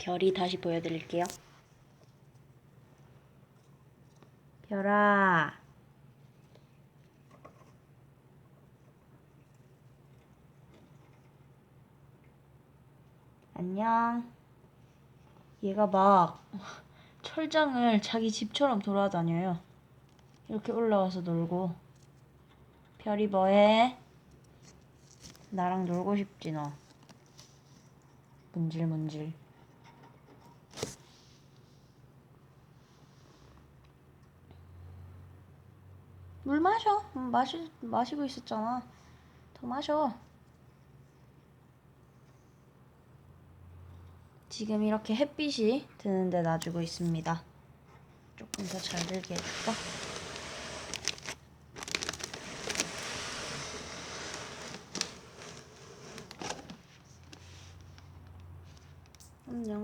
별이 다시 보여드릴게요. 별아. 안녕. 얘가 막 철장을 자기 집처럼 돌아다녀요. 이렇게 올라와서 놀고. 별이 뭐해? 나랑 놀고 싶지 너. 문질문질. 물 마셔. 음, 마시 마시고 있었잖아. 더 마셔. 지금 이렇게 햇빛이 드는데 놔주고 있습니다. 조금 더 잘 들게 해줄까? 안녕.